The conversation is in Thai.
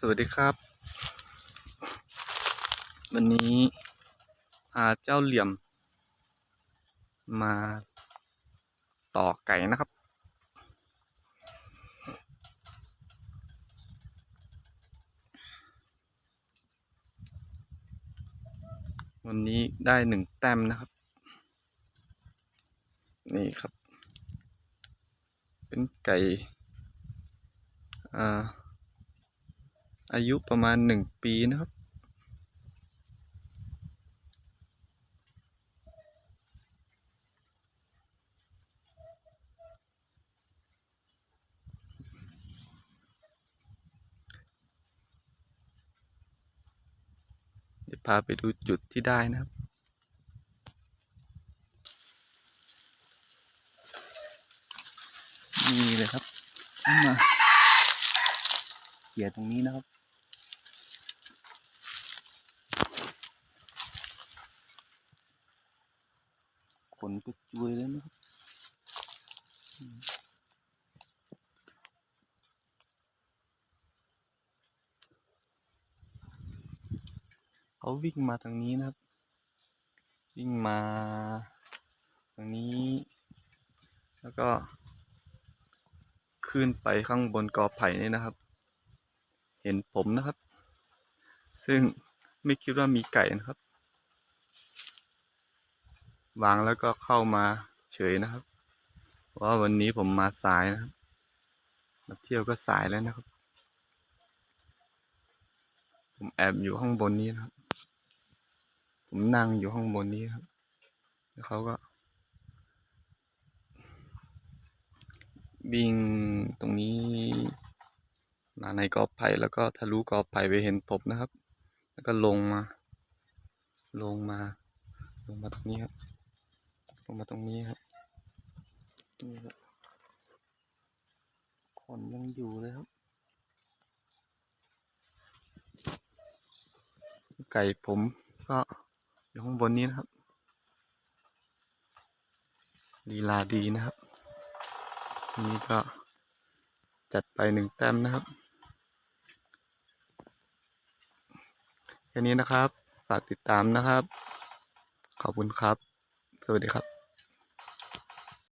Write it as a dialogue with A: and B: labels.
A: สวัสดีครับ วันนี้พาเจ้าเหลี่ยม มาต่อไก่นะครับ วันนี้ได้หนึ่งแต้มนะครับ นี่ครับ เป็นไก่ อ่า อายุประมาณหนึ่งปีนะครับ เดี๋ยวพาไปดูจุดที่ได้นะครับนี่เลยครับมาเขี่ยตรงนี้นะครับ นกระจุยเลยนะครับเขาวิ่งมาทางนี้นะครับ วิ่งมาทางนี้ แล้วก็ขึ้นไปข้างบนกอไผ่นี่นะครับ เห็นผมนะครับ ซึ่งไม่คิดว่ามีไก่นะครับ วางแล้วก็เข้ามาเฉยนะครับ เพราะว่าวันนี้ผมมาสายนะครับ มาเที่ยวก็สายแล้วนะครับ ผมแอบอยู่ข้างบนนี้นะครับ ผมนั่งอยู่ข้างบนนี้ครับ แล้วเขาก็วิ่งตรงนี้มาในกอไผ่แล้วก็ทะลุกอไผ่ไปเห็นผมนะครับ แล้วก็ลงมา ลงมา ลงมาตรงนี้ครับ ลงมาตรงนี้ครับนี่ครับขนยังอยู่เลยครับ ไก่ผมก็อยู่ข้างบนนี้นะครับลีลาดีนะครับนี่ก็จัดไปหนึ่งแต้มนะครับแค่นี้นะครับ ฝากติดตามนะครับ ขอบคุณครับ สวัสดีครับ